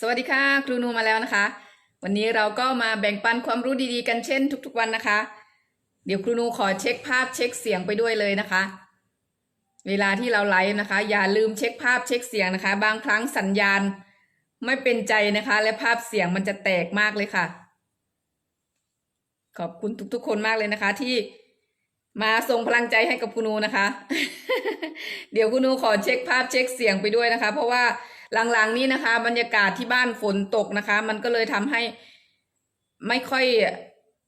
สวัสดีค่ะ ครูนูมาแล้วนะคะ วันนี้เราก็มาแบ่งปันความรู้ดีๆ กันเช่นทุก ๆวันนะคะ เดี๋ยวครูนูขอเช็คภาพเช็คเสียงไปด้วยเลยนะคะ เวลาที่เราไลฟ์นะคะ อย่าลืมเช็คภาพเช็คเสียงนะคะ บางครั้งสัญญาณไม่เป็นใจนะคะ และภาพเสียงมันจะแตกมากเลยค่ะ ขอบคุณทุกๆ คนมากเลยนะคะ ที่มาส่งพลังใจให้กับคุณนูนะคะ เดี๋ยวคุณนูขอเช็คภาพเช็คเสียงไปด้วยนะคะ เพราะว่า หลังๆนี้นะคะ บรรยากาศที่บ้านฝนตกนะคะ มันก็เลยทำให้ไม่ค่อย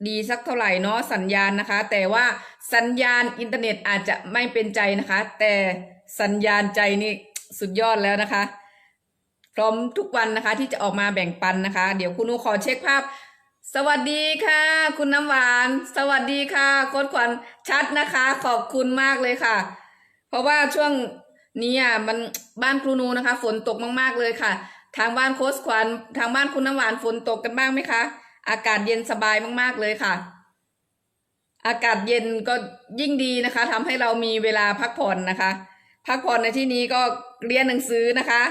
ดีสักเท่าไหร่เนาะสัญญาณนะคะ แต่ว่าสัญญาณอินเทอร์เน็ตอาจจะไม่เป็นใจนะคะ แต่สัญญาณใจนี่สุดยอดแล้วนะคะ พร้อมทุกวันนะคะ ที่จะออกมาแบ่งปันนะคะ เดี๋ยวคุณนูขอเช็คภาพ สวัสดีค่ะ คุณน้ำหวาน สวัสดีค่ะโค้ดขวัญชัดนะคะ ขอบคุณมากเลยค่ะ เพราะว่าช่วง นี้อะมันบ้านครูนูนะคะ ฝนตกมากๆเลยค่ะ ทางบ้านโค้ดขวัญทางบ้านคุณน้ำหวานฝนตกกันบ้างไหมคะ อากาศเย็นสบายมากๆเลยค่ะ อากาศเย็นก็ยิ่งดีนะคะทำให้เรามีเวลาพักผ่อนนะคะ พักผ่อนในที่นี้ก็เรียนหนังสือนะคะ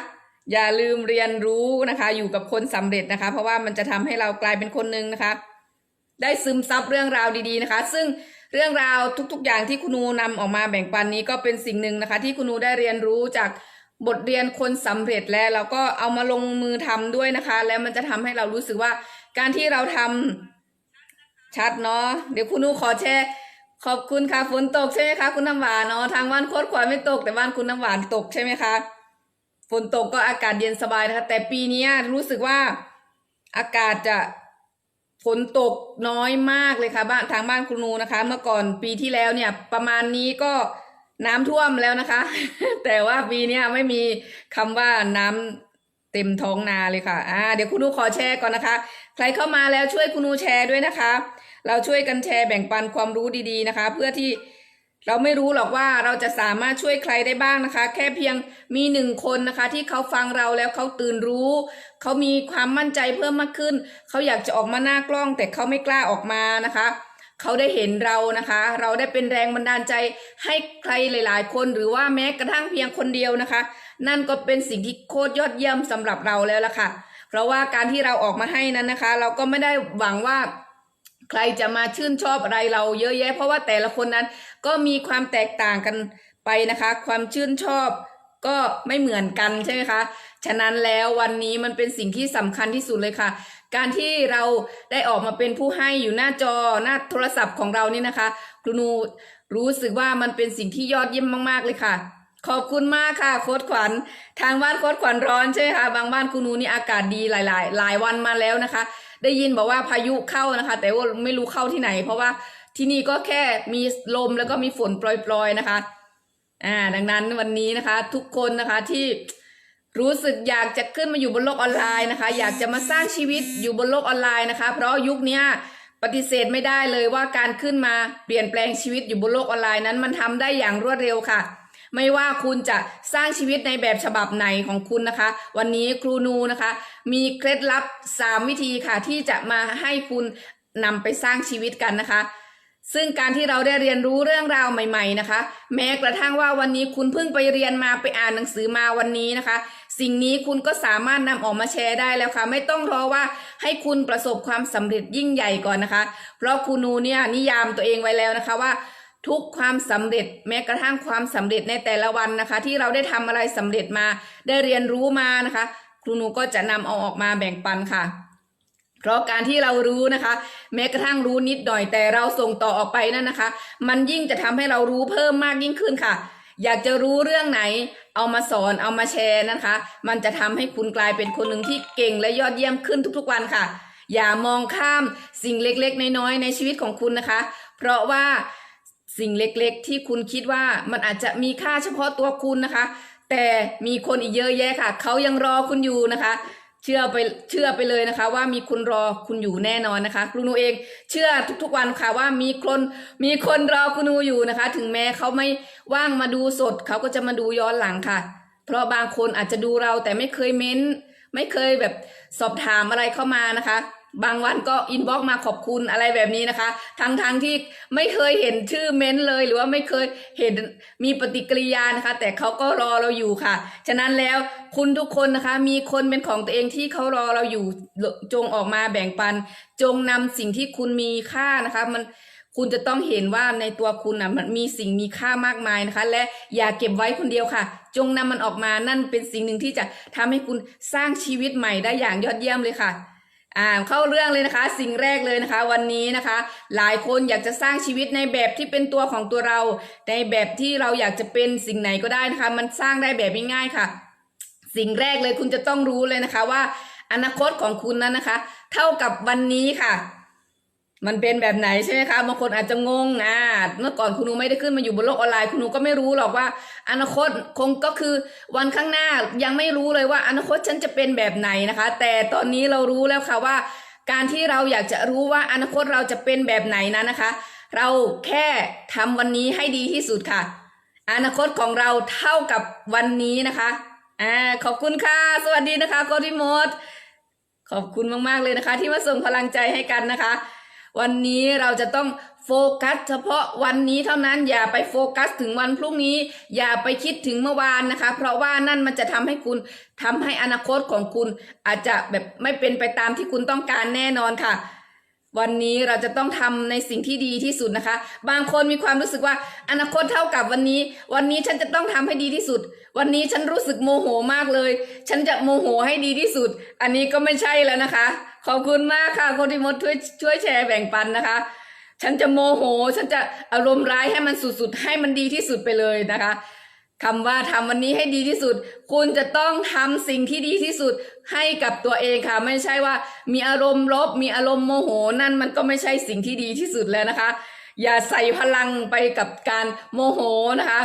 อย่าลืมเรียนรู้นะคะ อยู่กับคนสำเร็จนะคะ เพราะว่ามันจะทำให้เรากลายเป็นคนหนึ่งนะคะ ได้ซึมซับเรื่องราวดีๆนะคะ ซึ่ง เรื่องราวทุกๆอย่างที่คุณนูนำออกมาแบ่งปันนี้ก็เป็นสิ่งหนึ่งนะคะ ที่คุณนูได้เรียนรู้จากบทเรียนคนสำเร็จแล้วเราก็เอามาลงมือทำด้วยนะคะ แล้วมันจะทำให้เรารู้สึกว่าการที่เราทำชัดเนาะเดี๋ยวคุณนูขอแชร์ขอบคุณค่ะฝนตกใช่ไหมคะคุณน้ำหวานเนาะทางบ้านโคตรขวานไม่ตกแต่บ้านคุณน้ำหวานตกใช่ไหมคะฝนตกก็อากาศเย็นสบายนะคะ แต่ปีนี้รู้สึกว่าอากาศจะ ฝนตกน้อยมากเลยค่ะบ้านทางบ้านคุณนูนะคะ เมื่อก่อนปีที่แล้วเนี่ย ประมาณนี้ก็น้ำท่วมแล้วนะคะ แต่ว่าปีเนี้ยไม่มีคำว่าน้ำเต็มท้องนาเลยค่ะอ่าเดี๋ยวคุณนูขอแชร์ก่อนนะคะ ใครเข้ามาแล้วช่วยคุณนูแชร์ด้วยนะคะ เราช่วยกันแชร์แบ่งปันความรู้ดีๆนะคะ เพื่อที่ เราไม่รู้หรอกว่าเราจะสามารถช่วยใครได้บ้างนะคะ แค่เพียงมีหนึ่งคนนะคะ ที่เขาฟังเราแล้วเขาตื่นรู้เขามีความมั่นใจเพิ่มมากขึ้นเขาอยากจะออกมาหน้ากล้อง แต่เขาไม่กล้าออกมานะคะเขาได้เห็นเรานะคะ เราได้เป็นแรงบันดาลใจให้ใครหลาย ๆ คนหรือว่าแม้กระทั่งเพียงคนเดียวนะคะ นั่นก็เป็นสิ่งที่โคตรยอดเยี่ยมสำหรับเราแล้วล่ะค่ะ เพราะว่าการที่เราออกมาให้นั้นนะคะ เราก็ไม่ได้หวังว่า ใครจะมาชื่นชอบอะไรเราเยอะแยะ เพราะว่าแต่ละคนนั้นก็มีความแตกต่างกันไปนะคะ ความชื่นชอบก็ไม่เหมือนกันใช่ไหมคะ ฉะนั้นแล้ววันนี้มันเป็นสิ่งที่สำคัญที่สุดเลยค่ะ การที่เราได้ออกมาเป็นผู้ให้อยู่หน้าจอหน้าโทรศัพท์ของเรานี่นะคะครูนูรู้สึกว่ามันเป็นสิ่งที่ยอดเยี่ยมมาก ๆ เลยค่ะ ขอบคุณมากค่ะโค้ดขวัญ ทางบ้านโค้ดขวัญร้อนใช่ไหมคะบางบ้านครูนูนี่อากาศดีหลาย ๆ หลายวันมาแล้วนะคะ ได้ยินบอกว่าพายุเข้านะคะ แต่ว่าไม่รู้เข้าที่ไหน เพราะว่าที่นี่ก็แค่มีลมแล้วก็มีฝนปล่อยๆนะคะ อ่า ดังนั้นวันนี้นะคะ ทุกคนนะคะที่รู้สึกอยากจะขึ้นมาอยู่บนโลกออนไลน์นะคะ อยากจะมาสร้างชีวิตอยู่บนโลกออนไลน์นะคะ เพราะยุคนี้ปฏิเสธไม่ได้เลยว่าการขึ้นมาเปลี่ยนแปลงชีวิตอยู่บนโลกออนไลน์นั้นมันทำได้อย่างรวดเร็วค่ะ ไม่ว่าคุณจะสร้างชีวิตในแบบฉบับไหนของคุณนะคะ วันนี้ครูนูนะคะ มีเคล็ดลับ 3 วิธีค่ะที่จะมาให้คุณนำไปสร้างชีวิตกันนะคะ ซึ่งการที่เราได้เรียนรู้เรื่องราวใหม่ๆนะคะ แม้กระทั่งว่าวันนี้คุณเพิ่งไปเรียนมาไปอ่านหนังสือมาวันนี้นะคะ สิ่งนี้คุณก็สามารถนำออกมาแชร์ได้แล้วค่ะ ไม่ต้องรอว่าให้คุณประสบความสำเร็จยิ่งใหญ่ก่อนนะคะ เพราะครูนูเนี่ยนิยามตัวเองไว้แล้วนะคะว่า ทุกความสำเร็จแม้กระทั่งความสำเร็จในแต่ละวันนะคะ ที่เราได้ทำอะไรสำเร็จมาได้เรียนรู้มานะคะ ครูหนูก็จะนำเอาออกมาแบ่งปันค่ะ เพราะการที่เรารู้นะคะ แม้กระทั่งรู้นิดหน่อยแต่เราส่งต่อออกไปนั่นนะคะ มันยิ่งจะทำให้เรารู้เพิ่มมากยิ่งขึ้นค่ะ อยากจะรู้เรื่องไหน เอามาสอนเอามาแชร์นะคะ มันจะทำให้คุณกลายเป็นคนหนึ่งที่เก่งและยอดเยี่ยมขึ้นทุกๆวันค่ะ อย่ามองข้ามสิ่งเล็กๆ น้อยๆในชีวิตของคุณนะคะ เพราะว่า สิ่งเล็กๆ ที่คุณคิดว่ามันอาจจะมีค่าเฉพาะตัวคุณนะคะ แต่มีคนอีกเยอะแยะค่ะ เขายังรอคุณอยู่นะคะ เชื่อไปเชื่อไปเลยนะคะ ว่ามีคนรอคุณอยู่แน่นอนนะคะครูนูเองเชื่อทุกๆวันค่ะว่ามีคนมีคนรอครูนูอยู่นะคะ ถึงแม้เขาไม่ว่างมาดูสดเขาก็จะมาดูย้อนหลังค่ะ เพราะบางคนอาจจะดูเราแต่ไม่เคยเม้น ไม่เคยแบบสอบถามอะไรเข้ามานะคะ บางวันก็อินบ็อกมาขอบคุณอะไรแบบนี้นะคะ ทั้งทงๆที่ไม่เคยเห็นชื่อเม้นต์เลย หรือว่าไม่เคยเห็นมีปฏิกิริยานะคะ แต่เขาก็รอเราอยู่ค่ะ ฉะนั้นแล้วคุณทุกคนนะคะ มีคนเป็นของตัวเองที่เขารอเราอยู่จงออกมาแบ่งปัน จงนำสิ่งที่คุณมีค่านะคะ มันคุณจะต้องเห็นว่าในตัวคุณอะมันมีสิ่งมีค่ามากมายนะคะ และอย่าเก็บไว้คนเดียวค่ะ จงนำมันออกมานั่นเป็นสิ่งหนึ่งที่จะทำให้คุณสร้างชีวิตใหม่ได้อย่างยอดเยี่ยมเลยค่ะ อ่าเข้าเรื่องเลยนะคะ สิ่งแรกเลยนะคะ วันนี้นะคะ หลายคนอยากจะสร้างชีวิตในแบบที่เป็นตัวของตัวเรา ในแบบที่เราอยากจะเป็นสิ่งไหนก็ได้นะคะ มันสร้างได้แบบง่ายๆค่ะ สิ่งแรกเลยคุณจะต้องรู้เลยนะคะว่า อนาคตของคุณนั้นนะคะ เท่ากับวันนี้ค่ะ มันเป็นแบบไหนใช่ไหมคะบางคนอาจจะงงอ่าเมื่อก่อนคุณหนูไม่ได้ขึ้นมาอยู่บนโลกออนไลน์คุณหนูก็ไม่รู้หรอกว่า อนาคตคงก็คือวันข้างหน้ายังไม่รู้เลยว่าอนาคตฉันจะเป็นแบบไหนนะคะ แต่ตอนนี้เรารู้แล้วค่ะว่า การที่เราอยากจะรู้ว่าอนาคตเราจะเป็นแบบไหนนั้นนะคะ เราแค่ทำวันนี้ให้ดีที่สุดค่ะ อนาคตของเราเท่ากับวันนี้นะคะอ่าขอบคุณค่ะ สวัสดีนะคะโกดิโมดขอบคุณมากๆเลยนะคะ ที่มาส่งพลังใจให้กันนะคะ วันนี้เราจะต้องโฟกัสเฉพาะวันนี้เท่านั้นอย่าไปโฟกัสถึงวันพรุ่งนี้ อย่าไปคิดถึงเมื่อวานนะคะ เพราะว่านั่นมันจะทำให้คุณทำให้อนาคตของคุณอาจจะแบบไม่เป็นไปตามที่คุณต้องการแน่นอนค่ะ วันนี้เราจะต้องทำในสิ่งที่ดีที่สุดนะคะ บางคนมีความรู้สึกว่าอนาคตเท่ากับวันนี้ วันนี้ฉันจะต้องทำให้ดีที่สุด วันนี้ฉันรู้สึกโมโหมากเลย ฉันจะโมโหให้ดีที่สุด อันนี้ก็ไม่ใช่แล้วนะคะ ขอบคุณมากค่ะคนที่มดช่วยช่วยแชร์แบ่งปันนะคะ ฉันจะโมโห ฉันจะอารมณ์ร้ายให้มันสุดๆ ให้มันดีที่สุดไปเลยนะคะ คำว่าทำวันนี้ให้ดีที่สุด คุณจะต้องทำสิ่งที่ดีที่สุดให้กับตัวเองค่ะ ไม่ใช่ว่า มีอารมณ์ลบ มีอารมณ์โมโห นั่นมันก็ไม่ใช่สิ่งที่ดีที่สุดแล้วนะคะ อย่าใส่พลังไปกับการโมโหนะคะ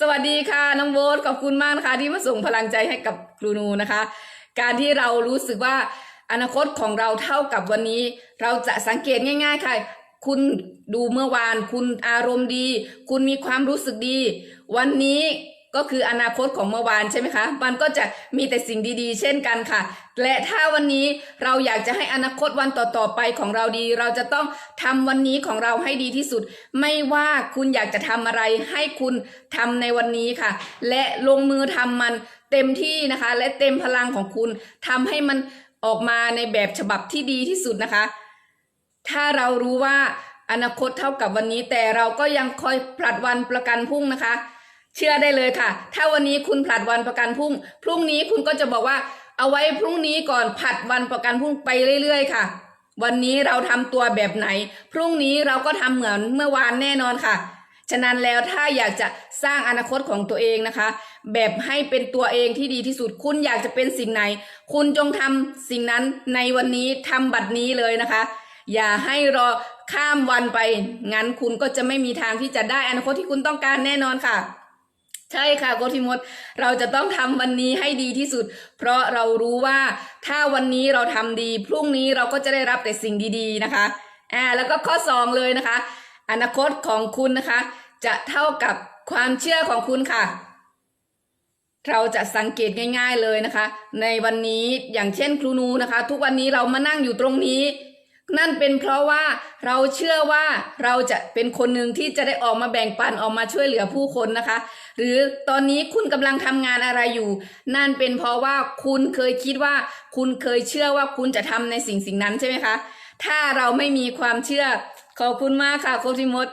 สวัสดีค่ะน้องโบ๊ทขอบคุณมากนะคะ ที่มาส่งพลังใจให้กับครูนูนะคะ การที่เรารู้สึกว่าอนาคตของเราเท่ากับวันนี้ เราจะสังเกตง่าย ๆ ค่ะ คุณดูเมื่อวาน คุณอารมณ์ดี คุณมีความรู้สึกดี วันนี้ก็คืออนาคตของเมื่อวานใช่ไหมคะ มันก็จะมีแต่สิ่งดีๆ เช่นกันค่ะ และถ้าวันนี้เราอยากจะให้อนาคตวันต่อๆไปของเราดี เราจะต้องทำวันนี้ของเราให้ดีที่สุด ไม่ว่าคุณอยากจะทำอะไรให้คุณทำในวันนี้ค่ะ และลงมือทำมันเต็มที่นะคะ และเต็มพลังของคุณทำให้มันออกมาในแบบฉบับที่ดีที่สุดนะคะ ถ้าเรารู้ว่าอนาคตเท่ากับวันนี้ แต่เราก็ยังคอยผลัดวันประกันพรุ่งนะคะ เชื่อได้เลยค่ะ ถ้าวันนี้คุณผลัดวันประกันพรุ่ง พรุ่งนี้คุณก็จะบอกว่าเอาไว้พรุ่งนี้ก่อนผัดวันประกันพรุ่งไปเรื่อย ๆ ค่ะ วันนี้เราทำตัวแบบไหน พรุ่งนี้เราก็ทำเหมือนเมื่อวานแน่นอนค่ะ ฉะนั้นแล้วถ้าอยากจะสร้างอนาคตของตัวเองนะคะ แบบให้เป็นตัวเองที่ดีที่สุด คุณอยากจะเป็นสิ่งไหน คุณจงทำสิ่งนั้นในวันนี้ทำบัดนี้เลยนะคะ อย่าให้รอข้ามวันไปงั้นคุณก็จะไม่มีทางที่จะได้อนาคตที่คุณต้องการแน่นอนค่ะ ใช่ค่ะโกธิมดเราจะต้องทำวันนี้ให้ดีที่สุด เพราะเรารู้ว่าถ้าวันนี้เราทำดี พรุ่งนี้เราก็จะได้รับแต่สิ่งดีๆนะคะอ่าแล้วก็ข้อสองเลยนะคะ อนาคตของคุณนะคะ จะเท่ากับความเชื่อของคุณค่ะ เราจะสังเกตง่าย ๆเลยนะคะ ในวันนี้อย่างเช่นครูนูนะคะ ทุกวันนี้เรามานั่งอยู่ตรงนี้ นั่นเป็นเพราะว่าเราเชื่อว่าเราจะเป็นคนหนึ่งที่จะได้ออกมาแบ่งปันออกมาช่วยเหลือผู้คนนะคะ หรือตอนนี้คุณกำลังทำงานอะไรอยู่ นั่นเป็นเพราะว่าคุณเคยคิดว่า คุณเคยเชื่อว่าคุณจะทำในสิ่งสิ่งนั้นใช่ไหมคะ ถ้าเราไม่มีความเชื่อ ขอบคุณมากค่ะโคชิมด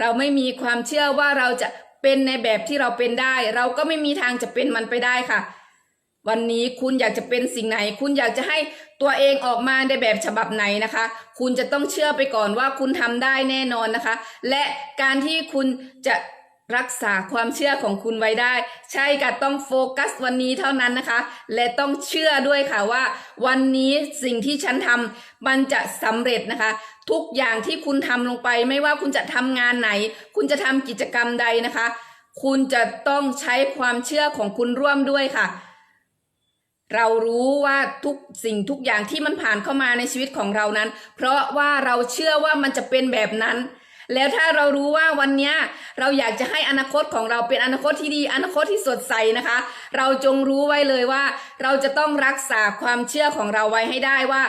เราไม่มีความเชื่อว่าเราจะเป็นในแบบที่เราเป็นได้ เราก็ไม่มีทางจะเป็นมันไปได้ค่ะ วันนี้คุณอยากจะเป็นสิ่งไหน คุณอยากจะให้ตัวเองออกมาในแบบฉบับไหนนะคะ คุณจะต้องเชื่อไปก่อนว่าคุณทำได้แน่นอนนะคะ และการที่คุณจะ รักษาความเชื่อของคุณไว้ได้ ใช่ค่ะต้องโฟกัสวันนี้เท่านั้นนะคะ และต้องเชื่อด้วยค่ะว่า วันนี้สิ่งที่ฉันทำมันจะสำเร็จนะคะ ทุกอย่างที่คุณทำลงไป ไม่ว่าคุณจะทำงานไหน คุณจะทำกิจกรรมใดนะคะ คุณจะต้องใช้ความเชื่อของคุณร่วมด้วยค่ะ เรารู้ว่าทุกสิ่งทุกอย่างที่มันผ่านเข้ามาในชีวิตของเรานั้น เพราะว่าเราเชื่อว่ามันจะเป็นแบบนั้น แล้วถ้าเรารู้ว่าวันนี้เราอยากจะให้อนาคตของเราเป็นอนาคตที่ดี อนาคตที่สดใสนะคะ เราจงรู้ไว้เลยว่า เราจะต้องรักษาความเชื่อของเราไว้ให้ได้ว่า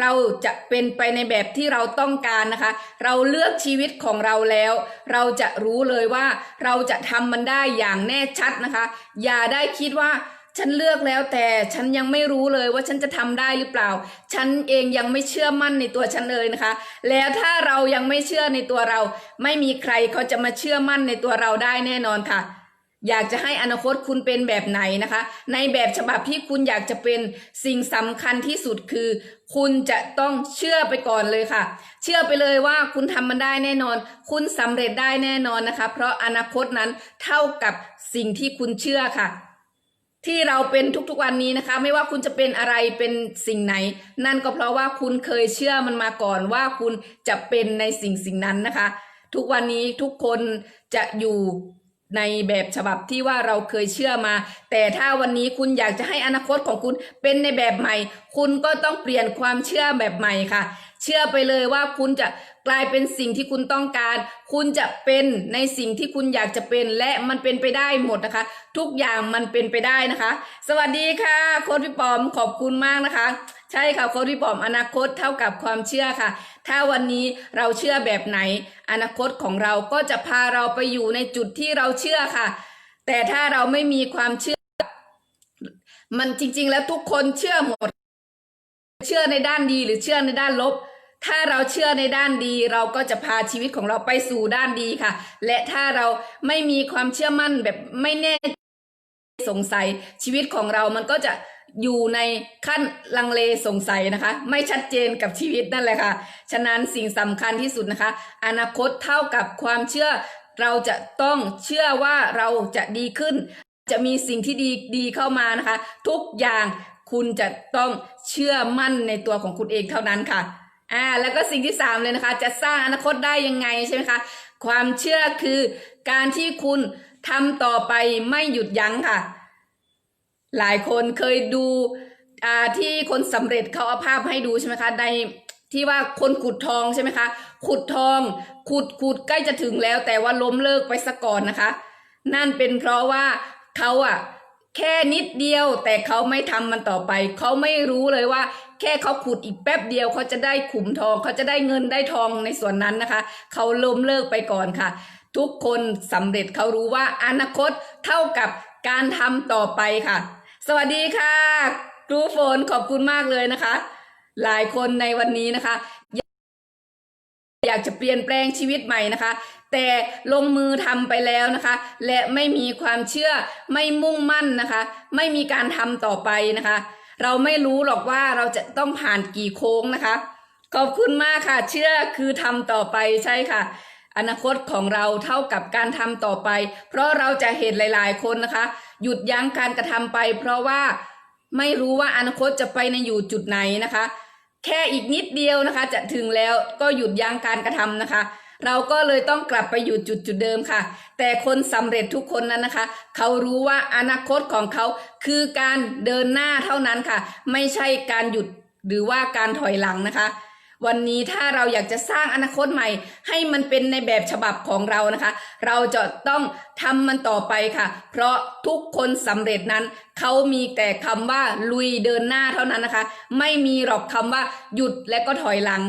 เราจะเป็นไปในแบบที่เราต้องการนะคะ เราเลือกชีวิตของเราแล้ว เราจะรู้เลยว่าเราจะทำมันได้อย่างแน่ชัดนะคะ อย่าได้คิดว่า ฉันเลือกแล้วแต่ฉันยังไม่รู้เลยว่าฉันจะทำได้หรือเปล่า ฉันเองยังไม่เชื่อมั่นในตัวฉันเลยนะคะ แล้วถ้าเรายังไม่เชื่อในตัวเรา ไม่มีใครเขาจะมาเชื่อมั่นในตัวเราได้แน่นอนค่ะ อยากจะให้อนาคตคุณเป็นแบบไหนนะคะ ในแบบฉบับที่คุณอยากจะเป็นสิ่งสำคัญที่สุดคือ คุณจะต้องเชื่อไปก่อนเลยค่ะ เชื่อไปเลยว่าคุณทำมันได้แน่นอน คุณสำเร็จได้แน่นอนนะคะ เพราะอนาคตนั้นเท่ากับสิ่งที่คุณเชื่อค่ะ ที่เราเป็นทุกๆวันนี้นะคะ ไม่ว่าคุณจะเป็นอะไรเป็นสิ่งไหน นั่นก็เพราะว่าคุณเคยเชื่อมันมาก่อนว่าคุณจะเป็นในสิ่งสิ่งนั้นนะคะ ทุกวันนี้ทุกคนจะอยู่ในแบบฉบับที่ว่าเราเคยเชื่อมา แต่ถ้าวันนี้คุณอยากจะให้อนาคตของคุณเป็นในแบบใหม่ คุณก็ต้องเปลี่ยนความเชื่อแบบใหม่ค่ะ เชื่อไปเลยว่าคุณจะ กลายเป็นสิ่งที่คุณต้องการ คุณจะเป็นในสิ่งที่คุณอยากจะเป็น และมันเป็นไปได้หมดนะคะ ทุกอย่างมันเป็นไปได้นะคะ สวัสดีค่ะโค้ดพี่ปอมขอบคุณมากนะคะ ใช่ค่ะโค้ดพี่ปอมอนาคตเท่ากับความเชื่อค่ะ ถ้าวันนี้เราเชื่อแบบไหน อนาคตของเราก็จะพาเราไปอยู่ในจุดที่เราเชื่อค่ะ แต่ถ้าเราไม่มีความเชื่อ มันจริง ๆ แล้วทุกคนเชื่อหมด เชื่อในด้านดีหรือเชื่อในด้านลบ ถ้าเราเชื่อในด้านดี เราก็จะพาชีวิตของเราไปสู่ด้านดีค่ะ และถ้าเราไม่มีความเชื่อมั่นแบบไม่แน่สงสัยชีวิตของเรามันก็จะอยู่ในขั้นลังเลสงสัยนะคะ ไม่ชัดเจนกับชีวิตนั่นแหละค่ะ ฉะนั้นสิ่งสำคัญที่สุดนะคะ อนาคตเท่ากับความเชื่อ เราจะต้องเชื่อว่าเราจะดีขึ้น จะมีสิ่งที่ดีดีเข้ามานะคะ ทุกอย่างคุณจะต้องเชื่อมั่นในตัวของคุณเองเท่านั้นค่ะ อ่าแล้วก็สิ่งที่สามเลยนะคะ จะสร้างอนาคตได้ยังไงใช่ไหมคะ ความเชื่อคือการที่คุณทำต่อไปไม่หยุดยั้งค่ะ หลายคนเคยดูอ่าที่คนสำเร็จเขาเอาภาพให้ดูใช่ไหมคะในที่ว่าคนขุดทองใช่ไหมคะ ขุดทอง ขุดขุดใกล้จะถึงแล้ว แต่ว่าล้มเลิกไปซะก่อนนะคะ นั่นเป็นเพราะว่าเขาอะ แค่นิดเดียวแต่เขาไม่ทำมันต่อไป เขาไม่รู้เลยว่า แค่เขาขุดอีกแป๊บเดียวเขาจะได้ขุมทอง เขาจะได้เงินได้ทองในส่วนนั้นนะคะ เขาล้มเลิกไปก่อนค่ะ ทุกคนสำเร็จเขารู้ว่าอนาคตเท่ากับการทำต่อไปค่ะ สวัสดีค่ะครูฝนขอบคุณมากเลยนะคะ หลายคนในวันนี้นะคะ อยากจะเปลี่ยนแปลงชีวิตใหม่นะคะ แต่ลงมือทำไปแล้วนะคะ และไม่มีความเชื่อไม่มุ่งมั่นนะคะ ไม่มีการทำต่อไปนะคะ เราไม่รู้หรอกว่าเราจะต้องผ่านกี่โค้งนะคะ ขอบคุณมากค่ะ เชื่อคือทำต่อไปใช่ค่ะอนาคตของเราเท่ากับการทำต่อไป เพราะเราจะเห็นหลาย ๆ คนนะคะ หยุดยั้งการกระทำไป เพราะว่าไม่รู้ว่าอนาคตจะไปในอยู่จุดไหนนะคะ แค่อีกนิดเดียวนะคะ จะถึงแล้วก็หยุดยั้งการกระทำนะคะ เราก็เลยต้องกลับไปอยู่จุดจุดเดิมค่ะ แต่คนสำเร็จทุกคนนั้นนะคะ เขารู้ว่าอนาคตของเขาคือการเดินหน้าเท่านั้นค่ะ ไม่ใช่การหยุดหรือว่าการถอยหลังนะคะ วันนี้ถ้าเราอยากจะสร้างอนาคตใหม่ ให้มันเป็นในแบบฉบับของเรานะคะ เราจะต้องทำมันต่อไปค่ะ เพราะทุกคนสำเร็จนั้น เขามีแต่คำว่าลุยเดินหน้าเท่านั้นนะคะ ไม่มีหรอกคำว่าหยุดและก็ถอยหลัง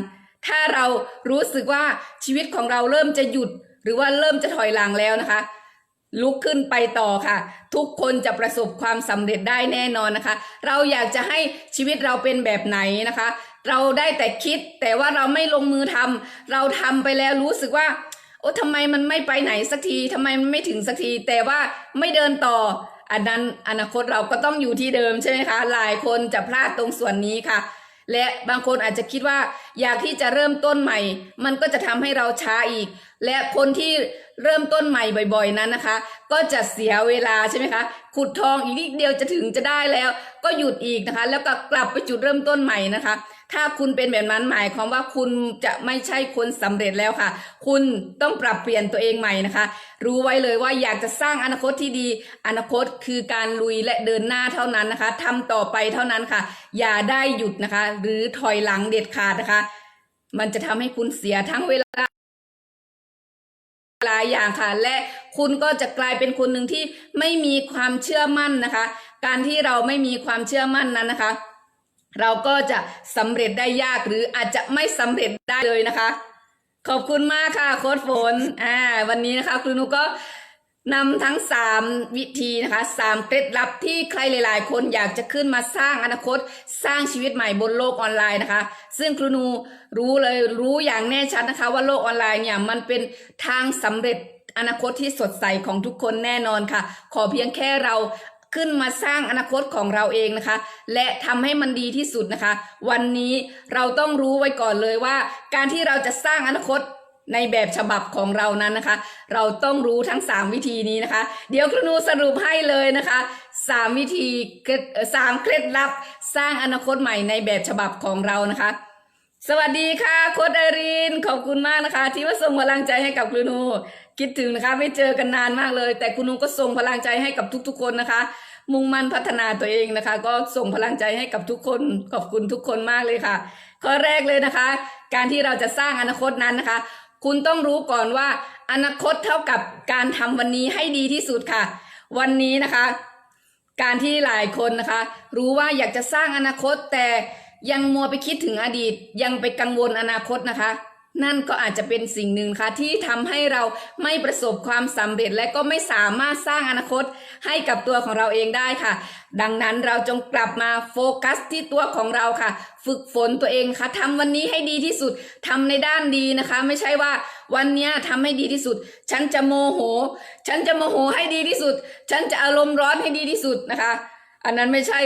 ถ้าเรารู้สึกว่าชีวิตของเราเริ่มจะหยุด หรือว่าเริ่มจะถอยหลังแล้วนะคะ ลุกขึ้นไปต่อค่ะ ทุกคนจะประสบความสำเร็จได้แน่นอนนะคะ เราอยากจะให้ชีวิตเราเป็นแบบไหนนะคะ เราได้แต่คิดแต่ว่าเราไม่ลงมือทำเราทำไปแล้วรู้สึกว่าโอ้ทำไมมันไม่ไปไหนสักทีทำไมมันไม่ถึงสักที แต่ว่าไม่เดินต่ออันนั้นอนาคตเราก็ต้องอยู่ที่เดิมใช่ไหมคะ หลายคนจะพลาดตรงส่วนนี้ค่ะ และบางคนอาจจะคิดว่าอยากที่จะเริ่มต้นใหม่ มันก็จะทำให้เราช้าอีก และคนที่เริ่มต้นใหม่บ่อย ๆ นั้นนะคะ ก็จะเสียเวลาใช่ไหมคะ ขุดทองอีกนิดเดียวจะถึงจะได้แล้ว ก็หยุดอีกนะคะ แล้วก็กลับไปจุดเริ่มต้นใหม่นะคะ ถ้าคุณเป็นแบบนั้นหมายความว่าคุณจะไม่ใช่คนสำเร็จแล้วค่ะ คุณต้องปรับเปลี่ยนตัวเองใหม่นะคะ รู้ไว้เลยว่าอยากจะสร้างอนาคตที่ดี อนาคตคือการลุยและเดินหน้าเท่านั้นนะคะทำต่อไปเท่านั้นค่ะ อย่าได้หยุดนะคะ หรือถอยหลังเด็ดขาดนะคะ มันจะทำให้คุณเสียทั้งเวลาหลายอย่างค่ะ และคุณก็จะกลายเป็นคนหนึ่งที่ไม่มีความเชื่อมั่นนะคะ การที่เราไม่มีความเชื่อมั่นนั้นนะคะ เราก็จะสำเร็จได้ยากหรืออาจจะไม่สำเร็จได้เลยนะคะ ขอบคุณมากค่ะโค้ดฝนอ่าวันนี้นะคะครูนุก็นำทั้ง 3 วิธีนะคะ3เคล็ดลับที่ใครหลาย ๆ คนอยากจะขึ้นมาสร้างอนาคต สร้างชีวิตใหม่บนโลกออนไลน์นะคะ ซึ่งครูนูรู้เลยรู้อย่างแน่ชัดนะคะ ว่าโลกออนไลน์เนี่ยมันเป็นทางสำเร็จอนาคตที่สดใสของทุกคนแน่นอนค่ะ ขอเพียงแค่เรา ขึ้นมาสร้างอนาคตของเราเองนะคะ และทำให้มันดีที่สุดนะคะ วันนี้เราต้องรู้ไว้ก่อนเลยว่า การที่เราจะสร้างอนาคตในแบบฉบับของเรานั้นนะคะ เราต้องรู้ทั้ง 3 วิธีนี้นะคะ เดี๋ยวครูนูสรุปให้เลยนะคะ 3 วิธีสามเคล็ดลับสร้างอนาคตใหม่ในแบบฉบับของเรานะคะ สวัสดีค่ะโค้ดไอรินขอบคุณมากนะคะ ที่มาส่งพลังใจให้กับครูนู คิดถึงนะคะ ไม่เจอกันนานมากเลย แต่ครูนูก็ส่งพลังใจให้กับทุก ๆ คนนะคะ มุ่งมั่นพัฒนาตัวเองนะคะ ก็ส่งพลังใจให้กับทุกคนขอบคุณทุกคนมากเลยค่ะ ข้อแรกเลยนะคะ การที่เราจะสร้างอนาคตนั้นนะคะ คุณต้องรู้ก่อนว่า อนาคตเท่ากับการทำวันนี้ให้ดีที่สุดค่ะ วันนี้นะคะ การที่หลายคนนะคะ รู้ว่าอยากจะสร้างอนาคตแต่ยังมัวไปคิดถึงอดีต ยังไปกังวลอนาคตนะคะ นั่นก็อาจจะเป็นสิ่งหนึ่งค่ะที่ทำให้เราไม่ประสบความสำเร็จและก็ไม่สามารถสร้างอนาคตให้กับตัวของเราเองได้ค่ะ ดังนั้นเราจงกลับมาโฟกัสที่ตัวของเราค่ะ ฝึกฝนตัวเองค่ะทำวันนี้ให้ดีที่สุดทำในด้านดีนะคะ ไม่ใช่ว่าวันนี้ยทำให้ดีที่สุด ฉันจะโมโห ฉันจะโมโหให้ดีที่สุด ฉันจะอารมณ์ร้อนให้ดีที่สุดนะคะ อันนั้นไม่ใช่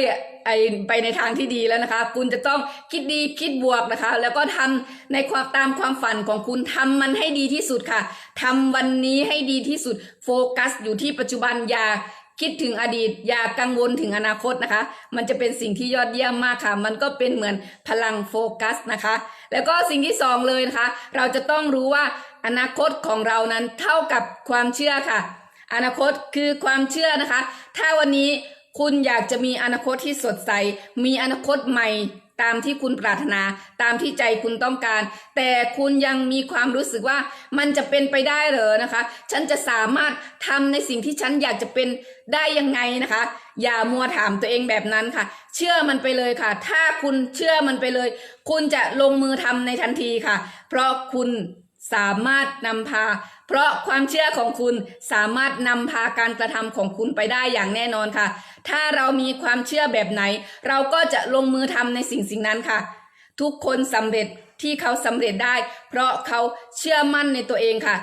ไอไปในทางที่ดีแล้วนะคะ คุณจะต้องคิดดีคิดบวกนะคะ แล้วก็ทำในความตามความฝันของคุณทำมันให้ดีที่สุดค่ะทำวันนี้ให้ดีที่สุดโฟกัส อยู่ที่ปัจจุบันอย่าคิดถึงอดีต อย่ากังวลถึงอนาคตนะคะ มันจะเป็นสิ่งที่ยอดเยี่ยมมากค่ะ มันก็เป็นเหมือนพลังโฟกัสนะคะ แล้วก็สิ่งที่สองเลยนะคะ เราจะต้องรู้ว่าอนาคตของเรานั้นเท่ากับความเชื่อค่ะ อนาคตคือความเชื่อนะคะ ถ้าวันนี้ คุณอยากจะมีอนาคตที่สดใส มีอนาคตใหม่ตามที่คุณปรารถนาตามที่ใจคุณต้องการ แต่คุณยังมีความรู้สึกว่ามันจะเป็นไปได้เหรอนะคะ ฉันจะสามารถทำในสิ่งที่ฉันอยากจะเป็นได้ยังไงนะคะ อย่ามัวถามตัวเองแบบนั้นค่ะ เชื่อมันไปเลยค่ะ ถ้าคุณเชื่อมันไปเลย คุณจะลงมือทำในทันทีค่ะ เพราะคุณ สามารถนำพา เพราะความเชื่อของคุณสามารถนำพาการกระทำของคุณไปได้อย่างแน่นอนค่ะ ถ้าเรามีความเชื่อแบบไหน เราก็จะลงมือทำในสิ่งสิ่งนั้นค่ะ ทุกคนสำเร็จที่เขาสำเร็จได้ เพราะเขาเชื่อมั่นในตัวเองค่ะ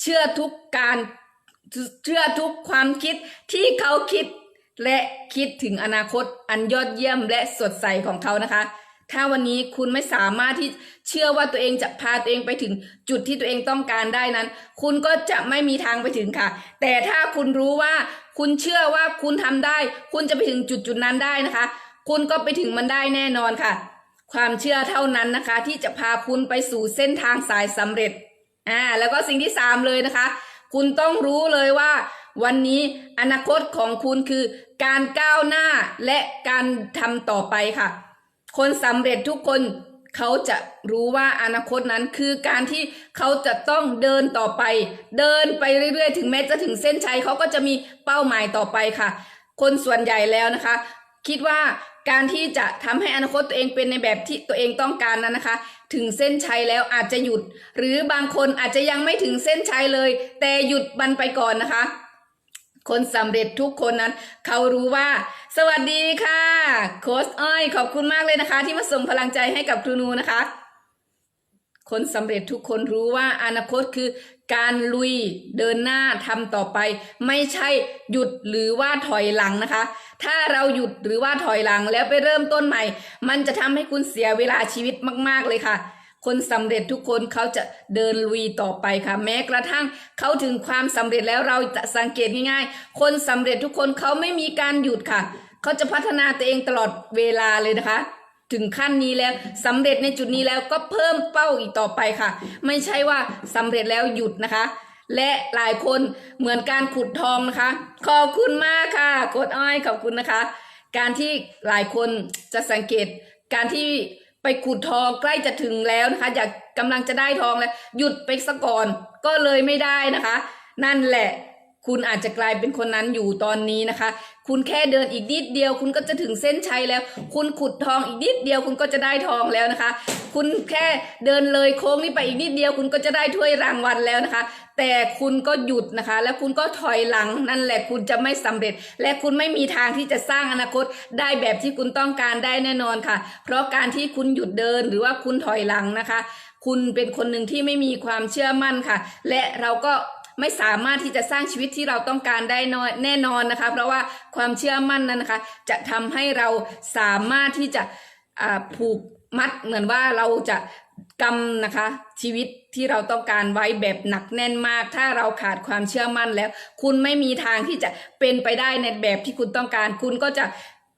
เชื่อทุกการเชื่อทุกความคิดที่เขาคิดและคิดถึงอนาคตอันยอดเยี่ยมและสดใสของเขานะคะ ถ้าวันนี้คุณไม่สามารถที่เชื่อว่าตัวเองจะพาตัวเองไปถึงจุดที่ตัวเองต้องการได้นั้น คุณก็จะไม่มีทางไปถึงค่ะ แต่ถ้าคุณรู้ว่าคุณเชื่อว่าคุณทำได้ คุณจะไปถึงจุดจุดนั้นได้นะคะ คุณก็ไปถึงมันได้แน่นอนค่ะ ความเชื่อเท่านั้นนะคะ ที่จะพาคุณไปสู่เส้นทางสายสำเร็จอ่าแล้วก็สิ่งที่สามเลยนะคะ คุณต้องรู้เลยว่า วันนี้อนาคตของคุณคือ การก้าวหน้าและการทำต่อไปค่ะ คนสำเร็จทุกคนเขาจะรู้ว่าอนาคตนั้นคือการที่เขาจะต้องเดินต่อไป เดินไปเรื่อยๆ ถึงแม้จะถึงเส้นชัยเขาก็จะมีเป้าหมายต่อไปค่ะ คนส่วนใหญ่แล้วนะคะ คิดว่าการที่จะทำให้อนาคตตัวเองเป็นในแบบที่ตัวเองต้องการนั้นนะคะ ถึงเส้นชัยแล้วอาจจะหยุด หรือบางคนอาจจะยังไม่ถึงเส้นชัยเลย แต่หยุดมันไปก่อนนะคะ คนสำเร็จทุกคนนั้น เขารู้ว่า สวัสดีค่ะ โค้ชอ้อย ขอบคุณมากเลยนะคะ ที่มาส่งพลังใจให้กับครูนูนะคะ คนสำเร็จทุกคนรู้ว่าอนาคตคือการลุยเดินหน้าทำต่อไป ไม่ใช่หยุดหรือว่าถอยหลังนะคะ ถ้าเราหยุดหรือว่าถอยหลังแล้วไปเริ่มต้นใหม่ มันจะทำให้คุณเสียเวลาชีวิตมาก ๆเลยค่ะ คนสำเร็จทุกคนเขาจะเดินลุยต่อไปค่ะ แม้กระทั่งเขาถึงความสำเร็จแล้วเราจะสังเกตง่ายๆ คนสำเร็จทุกคนเขาไม่มีการหยุดค่ะ เขาจะพัฒนาตัวเองตลอดเวลาเลยนะคะ ถึงขั้นนี้แล้วสำเร็จในจุดนี้แล้วก็เพิ่มเป้าอีกต่อไปค่ะ ไม่ใช่ว่าสำเร็จแล้วหยุดนะคะ และหลายคนเหมือนการขุดทองนะคะ ขอบคุณมากค่ะกดอ้อยขอบคุณนะคะ การที่หลายคนจะสังเกตการที่ ไปขุดทองใกล้จะถึงแล้วนะคะ อยากกำลังจะได้ทองแล้ว หยุดไปซะก่อนก็เลยไม่ได้นะคะ นั่นแหละ คุณอาจจะกลายเป็นคนนั้นอยู่ตอนนี้นะคะ คุณแค่เดินอีกนิดเดียว คุณก็จะถึงเส้นชัยแล้ว คุณขุดทองอีกนิดเดียว คุณก็จะได้ทองแล้วนะคะ คุณแค่เดินเลยโค้งนี้ไปอีกนิดเดียว คุณก็จะได้ถ้วยรางวัลแล้วนะคะ แต่คุณก็หยุดนะคะ แล้วคุณก็ถอยหลังนั่นแหละคุณจะไม่สำเร็จ และคุณไม่มีทางที่จะสร้างอนาคตได้แบบที่คุณต้องการได้แน่นอนค่ะ เพราะการที่คุณหยุดเดินหรือว่าคุณถอยหลังนะคะ คุณเป็นคนหนึ่งที่ไม่มีความเชื่อมั่นค่ะ และเราก็ ไม่สามารถที่จะสร้างชีวิตที่เราต้องการได้น้อยแน่นอนนะคะ เพราะว่าความเชื่อมั่นนั้นนะคะ จะทำให้เราสามารถที่จะผูกมัดเหมือนว่าเราจะกำนะคะชีวิตที่เราต้องการไว้แบบหนักแน่นมาก ถ้าเราขาดความเชื่อมั่นแล้ว คุณไม่มีทางที่จะเป็นไปได้ในแบบที่คุณต้องการ คุณก็จะ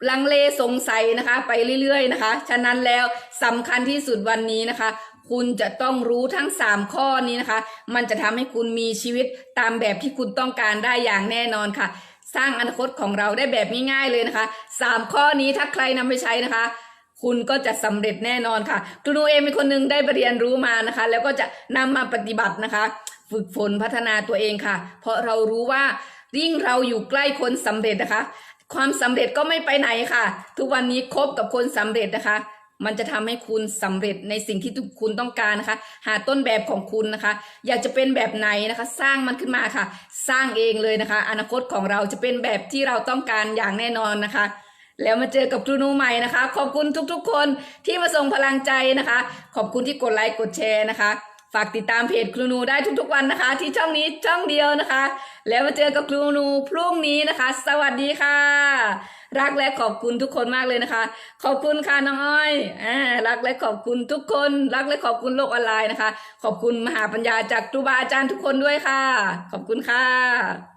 ลังเลสงสัยนะคะ ไปเรื่อยๆนะคะ ฉะนั้นแล้วสำคัญที่สุดวันนี้นะคะ คุณจะต้องรู้ทั้ง 3 ข้อนี้นะคะ มันจะทำให้คุณมีชีวิตตามแบบที่คุณต้องการได้อย่างแน่นอนค่ะ สร้างอนาคตของเราได้แบบง่ายๆเลยนะคะ 3 ข้อนี้ถ้าใครนำไปใช้นะคะ คุณก็จะสำเร็จแน่นอนค่ะตูนูเองเป็นคนหนึ่งได้ไเรียนรู้มานะคะ แล้วก็จะนำมาปฏิบัตินะคะ ฝึกฝนพัฒนาตัวเองค่ะ เพราะเรารู้ว่ายิ่งเราอยู่ใกล้คนสำเร็จนะคะ ความสำเร็จก็ไม่ไปไหนค่ะ ทุกวันนี้คบกับคนสำเร็จนะคะ มันจะทำให้คุณสำเร็จในสิ่งที่คุณต้องการนะคะ หาต้นแบบของคุณนะคะ อยากจะเป็นแบบไหนนะคะ สร้างมันขึ้นมาค่ะ สร้างเองเลยนะคะ อนาคตของเราจะเป็นแบบที่เราต้องการอย่างแน่นอนนะคะ แล้วมาเจอกับครูนูใหม่นะคะ ขอบคุณทุกๆ คนที่มาส่งพลังใจนะคะ ขอบคุณที่กดไลค์กดแชร์นะคะ ฝากติดตามเพจครูนูได้ทุกๆวันนะคะ ที่ช่องนี้ช่องเดียวนะคะ แล้วมาเจอกับครูนูพรุ่งนี้นะคะ สวัสดีค่ะ รักและขอบคุณทุกคนมากเลยนะคะ ขอบคุณค่ะน้องอ้อยอ่ารักและขอบคุณทุกคน รักและขอบคุณโลกออนไลน์นะคะ ขอบคุณมหาปัญญาจากครูบาอาจารย์ทุกคนด้วยค่ะ ขอบคุณค่ะ